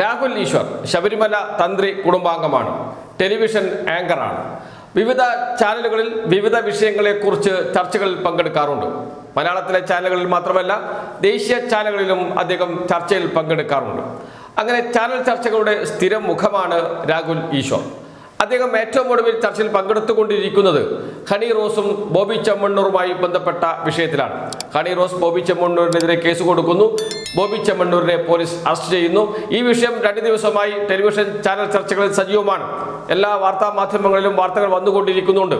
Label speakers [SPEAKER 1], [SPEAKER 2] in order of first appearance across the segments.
[SPEAKER 1] രാഹുൽ ഈശ്വർ ശബരിമല തന്ത്രി കുടുംബാംഗമാണ്. ടെലിവിഷൻ ആങ്കറാണ്. വിവിധ ചാനലുകളിൽ വിവിധ വിഷയങ്ങളെക്കുറിച്ച് ചർച്ചകളിൽ പങ്കെടുക്കാറുണ്ട്. മലയാളത്തിലെ ചാനലുകളിൽ മാത്രമല്ല ദേശീയ ചാനലുകളിലും അദ്ദേഹം ചർച്ചയിൽ പങ്കെടുക്കാറുണ്ട്. അങ്ങനെ ചാനൽ ചർച്ചകളുടെ സ്ഥിരം മുഖമാണ് രാഹുൽ ഈശ്വർ. അദ്ദേഹം ഏറ്റവും ഒടുവിൽ ചർച്ചയിൽ പങ്കെടുത്തുകൊണ്ടിരിക്കുന്നത് ഹണി റോസും ബോബി ചെമ്മണ്ണൂറുമായി ബന്ധപ്പെട്ട വിഷയത്തിലാണ്. ഹണി റോസ് ബോബി ചെമ്മണ്ണൂരിനെതിരെ കേസ് കൊടുക്കുന്നു. ബോബി ചെമ്മണ്ണൂരിനെ പോലീസ് അറസ്റ്റ് ചെയ്യുന്നു. ഈ വിഷയം രണ്ട് ദിവസമായി ടെലിവിഷൻ ചാനൽ ചർച്ചകളിൽ സജീവമാണ്. എല്ലാ വാർത്താ മാധ്യമങ്ങളിലും വാർത്തകൾ വന്നുകൊണ്ടിരിക്കുന്നുണ്ട്.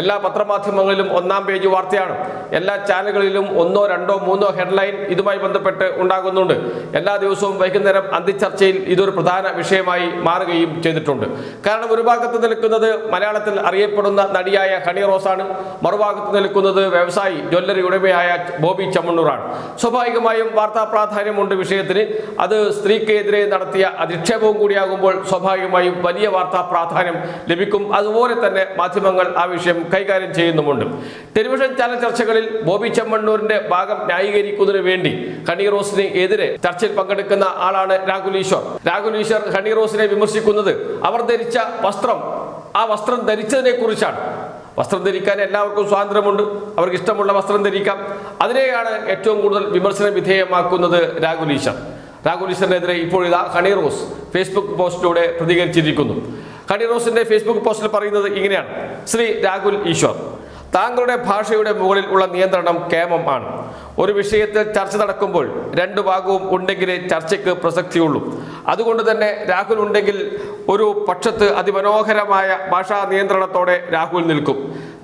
[SPEAKER 1] എല്ലാ പത്രമാധ്യമങ്ങളിലും ഒന്നാം പേജ് വാർത്തയാണ്. എല്ലാ ചാനലുകളിലും ഒന്നോ രണ്ടോ മൂന്നോ ഹെഡ്ലൈൻ ഇതുമായി ബന്ധപ്പെട്ട് ഉണ്ടാകുന്നുണ്ട്. എല്ലാ ദിവസവും വൈകുന്നേരം അന്തിച്ചർച്ചയിൽ ഇതൊരു പ്രധാന വിഷയമായി മാറുകയും ചെയ്തിട്ടുണ്ട്. കാരണം ഒരു ഭാഗത്ത് നിൽക്കുന്നത് മലയാളത്തിൽ അറിയപ്പെടുന്ന നടിയായ ഹണി റോസാണ്. മറുഭാഗത്ത് നിൽക്കുന്നത് വ്യവസായി ജ്വല്ലറി ഉടമയായ ബോബി ചമ്മണ്ണൂറാണ്. സ്വാഭാവികമായും വാർത്താ പ്രാധാന്യമുണ്ട് വിഷയത്തിന്. അത് സ്ത്രീക്കെതിരെ നടത്തിയ അധിക്ഷേപവും കൂടിയാകുമ്പോൾ സ്വാഭാവികമായും വലിയ വാർത്താ പ്രാധാന്യം ലഭിക്കും. അതുപോലെ തന്നെ മാധ്യമങ്ങൾ ആ വിഷയം കൈകാര്യം ചെയ്യുന്നുമുണ്ട്. ടെലിവിഷൻ ചാനൽ ചർച്ചകളിൽ ബോബി ചെമ്മണ്ണൂരിന്റെ ഭാഗം ന്യായീകരിക്കുന്നതിന് വേണ്ടി ഹണി റോസിന് എതിരെ ചർച്ചയിൽ പങ്കെടുക്കുന്ന ആളാണ് രാഹുൽ ഈശ്വർ. രാഹുൽ ഈശ്വർ ഹണി റോസിനെ വിമർശിക്കുന്നത്. അവർ ധരിച്ച വസ്ത്രം ആ വസ്ത്രം ധരിച്ചതിനെ കുറിച്ചാണ്. വസ്ത്രം ധരിക്കാൻ എല്ലാവർക്കും സ്വാതന്ത്ര്യമുണ്ട്. അവർക്ക് ഇഷ്ടമുള്ള വസ്ത്രം ധരിക്കാം. അതിനെയാണ് ഏറ്റവും കൂടുതൽ വിമർശന വിധേയമാക്കുന്നത് രാഹുൽ ഈശ്വർ. രാഹുൽ ഈശ്വറിനെതിരെ ഇപ്പോൾ ഇതാ ഹണി റോസ് ഫേസ്ബുക്ക് പോസ്റ്റിലൂടെ പ്രതികരിച്ചിരിക്കുന്നു. ഹണി റോസിന്റെ ഫേസ്ബുക്ക് പോസ്റ്റിൽ പറയുന്നത് ഇങ്ങനെയാണ്. ശ്രീ രാഹുൽ ഈശ്വർ താങ്കളുടെ ഭാഷയുടെ മുകളിൽ ഉള്ള നിയന്ത്രണം കേമം ആണ്. ഒരു വിഷയത്തിൽ ചർച്ച നടക്കുമ്പോൾ രണ്ടു ഭാഗവും ഉണ്ടെങ്കിലേ ചർച്ചയ്ക്ക് പ്രസക്തിയുള്ളൂ. അതുകൊണ്ട് തന്നെ രാഹുൽ ഉണ്ടെങ്കിൽ ഒരു പക്ഷത്ത് അതിമനോഹരമായ ഭാഷാ നിയന്ത്രണത്തോടെ രാഹുൽ നിൽക്കും.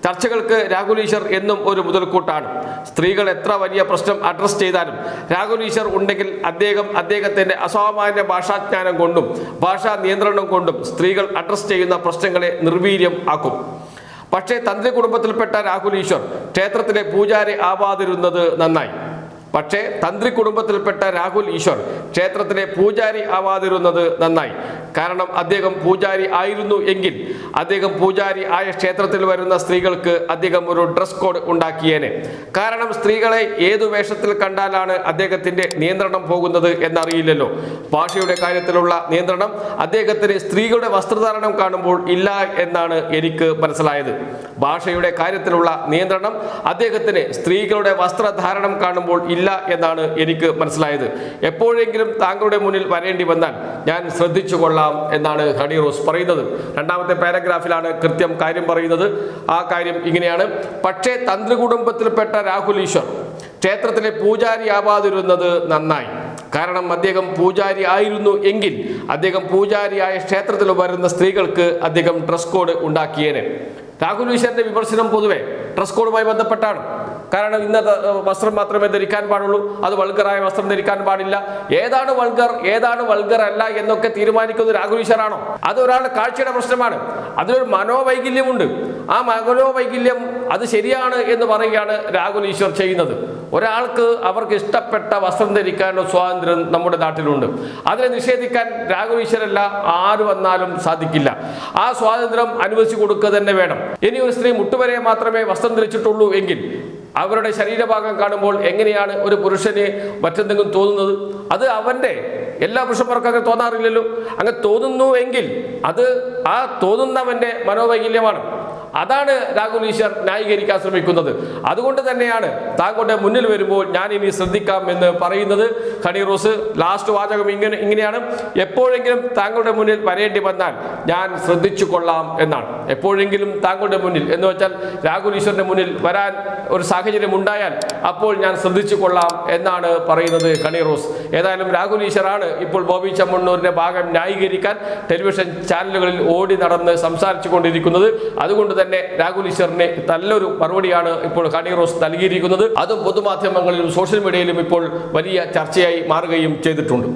[SPEAKER 1] ചർച്ചകൾക്ക് രാഹുൽ ഈശ്വർ എന്നും ഒരു മുതൽക്കൂട്ടാണ്. സ്ത്രീകൾ എത്ര വലിയ പ്രശ്നം അഡ്രസ്സ് ചെയ്താലും രാഹുൽ ഈശ്വർ ഉണ്ടെങ്കിൽ അദ്ദേഹം അദ്ദേഹത്തിന്റെ അസാമാന്യ ഭാഷാജ്ഞാനം കൊണ്ടും ഭാഷാ നിയന്ത്രണം കൊണ്ടും സ്ത്രീകൾ അഡ്രസ്സ് ചെയ്യുന്ന പ്രശ്നങ്ങളെ നിർവീര്യം ആക്കും. പക്ഷേ തന്ത്രി കുടുംബത്തിൽപ്പെട്ട രാഹുൽ ഈശ്വർ ക്ഷേത്രത്തിലെ പൂജാരി ആവാതിരുന്നത് നന്നായി. പക്ഷേ തന്ത്രി കുടുംബത്തിൽപ്പെട്ട രാഹുൽ ഈശ്വർ ക്ഷേത്രത്തിലെ പൂജാരി ആവാതിരുന്നത് നന്നായി. കാരണം അദ്ദേഹം പൂജാരി ആയിരുന്നു എങ്കിൽ അദ്ദേഹം പൂജാരി ആയ ക്ഷേത്രത്തിൽ വരുന്ന സ്ത്രീകൾക്ക് അദ്ദേഹം ഒരു ഡ്രസ് കോഡ് ഉണ്ടാക്കിയേനെ. കാരണം സ്ത്രീകളെ ഏതു വേഷത്തിൽ കണ്ടാലാണ് അദ്ദേഹത്തിന്റെ നിയന്ത്രണം പോകുന്നത് എന്നറിയില്ലല്ലോ. ഭാഷയുടെ കാര്യത്തിലുള്ള നിയന്ത്രണം അദ്ദേഹത്തിന് സ്ത്രീകളുടെ വസ്ത്രധാരണം കാണുമ്പോൾ ഇല്ല എന്നാണ് എനിക്ക് മനസ്സിലായത്. ഭാഷയുടെ കാര്യത്തിലുള്ള നിയന്ത്രണം അദ്ദേഹത്തിന് സ്ത്രീകളുടെ വസ്ത്രധാരണം കാണുമ്പോൾ ഇല്ല എന്നാണ് എനിക്ക് മനസ്സിലായത്. എപ്പോഴെങ്കിലും താങ്കളുടെ മുന്നിൽ വരേണ്ടി വന്നാൽ ഞാൻ ശ്രദ്ധിച്ചു കൊള്ളാം എന്നാണ് ഹണി റോസ് പറയുന്നത്. രണ്ടാമത്തെ പാരഗ്രാഫിലാണ് കൃത്യം കാര്യം പറയുന്നത്. ആ കാര്യം ഇങ്ങനെയാണ്. പക്ഷേ തന്ത്രി കുടുംബത്തിൽപ്പെട്ട രാഹുൽ ഈശ്വർ ക്ഷേത്രത്തിലെ പൂജാരി ആവാതിരുന്നത് നന്നായി. കാരണം അദ്ദേഹം പൂജാരി ആയിരുന്നു എങ്കിൽ അദ്ദേഹം പൂജാരിയായ ക്ഷേത്രത്തിൽ വരുന്ന സ്ത്രീകൾക്ക് അദ്ദേഹം ഡ്രസ് കോഡ് ഉണ്ടാക്കിയേനെ. രാഹുൽ ഈശ്വരന്റെ വിമർശനം പൊതുവെ ഡ്രസ് കോഡുമായി ബന്ധപ്പെട്ടാണ്. കാരണം ഇന്നത്തെ വസ്ത്രം മാത്രമേ ധരിക്കാൻ പാടുള്ളൂ. അത് വൾഗറായ വസ്ത്രം ധരിക്കാൻ പാടില്ല. ഏതാണ് വൾഗർ ഏതാണ് വൾഗർ അല്ല എന്നൊക്കെ തീരുമാനിക്കുന്നത് രാഹുൽ ഈശ്വറാണോ അത് ഒരാളുടെ കാഴ്ചയുടെ പ്രശ്നമാണ്. അതിലൊരു മനോവൈകല്യമുണ്ട്. ആ മനോവൈകല്യം അത് ശരിയാണ് എന്ന് പറയുകയാണ് രാഹുൽ ഈശ്വർ ചെയ്യുന്നത്. ഒരാൾക്ക് അവർക്ക് ഇഷ്ടപ്പെട്ട വസ്ത്രം ധരിക്കാനുള്ള സ്വാതന്ത്ര്യം നമ്മുടെ നാട്ടിലുണ്ട്. അതിനെ നിഷേധിക്കാൻ രാഘു ഈശ്വരല്ല ആര് വന്നാലും സാധിക്കില്ല. ആ സ്വാതന്ത്ര്യം അനുവദിച്ചു കൊടുക്കുക തന്നെ വേണം. ഇനി ഒരു സ്ത്രീ മുട്ടുവരെ മാത്രമേ വസ്ത്രം ധരിച്ചിട്ടുള്ളൂ എങ്കിൽ അവരുടെ ശരീരഭാഗം കാണുമ്പോൾ എങ്ങനെയാണ് ഒരു പുരുഷന് മറ്റെന്തെങ്കിലും തോന്നുന്നത്? അത് അവന്റെ എല്ലാ പുരുഷന്മാർക്കും അങ്ങനെ തോന്നാറില്ലല്ലോ. അങ്ങനെ തോന്നുന്നു എങ്കിൽ അത് ആ തോന്നുന്നവന്റെ മനോവൈകല്യമാണ്. അതാണ് രാഹുൽ ഈശ്വർ ന്യായീകരിക്കാൻ ശ്രമിക്കുന്നത്. അതുകൊണ്ട് തന്നെയാണ് താങ്കളുടെ മുന്നിൽ വരുമ്പോൾ ഞാൻ ഇനി ശ്രദ്ധിക്കാം എന്ന് പറയുന്നത്. ഹണി റോസ് ലാസ്റ്റ് വാചകം ഇങ്ങനെ ഇങ്ങനെയാണ്. എപ്പോഴെങ്കിലും താങ്കളുടെ മുന്നിൽ വരേണ്ടി വന്നാൽ ഞാൻ ശ്രദ്ധിച്ചു കൊള്ളാം എന്നാണ്. എപ്പോഴെങ്കിലും താങ്കളുടെ മുന്നിൽ എന്ന് വെച്ചാൽ രാഹുൽ ഈശ്വറിന്റെ മുന്നിൽ വരാൻ ഒരു സാഹചര്യം ഉണ്ടായാൽ അപ്പോൾ ഞാൻ ശ്രദ്ധിച്ചു കൊള്ളാം എന്നാണ് പറയുന്നത് ഹണി റോസ്. ഏതായാലും രാഹുൽ ഈശ്വറാണ് ഇപ്പോൾ ബോബി ചമ്മണ്ണൂരിന്റെ ഭാഗം ന്യായീകരിക്കാൻ ടെലിവിഷൻ ചാനലുകളിൽ ഓടി നടന്ന് സംസാരിച്ചു കൊണ്ടിരിക്കുന്നത് അതുകൊണ്ട് തന്നെ രാഹുൽ ഈശ്വറിന് നല്ലൊരു മറുപടിയാണ് ഇപ്പോൾ ഹണി റോസ് നൽകിയിരിക്കുന്നത്. അതും പൊതുമാധ്യമങ്ങളിലും സോഷ്യൽ മീഡിയയിലും ഇപ്പോൾ വലിയ ചർച്ചയായി മാറുകയും ചെയ്തിട്ടുണ്ട്.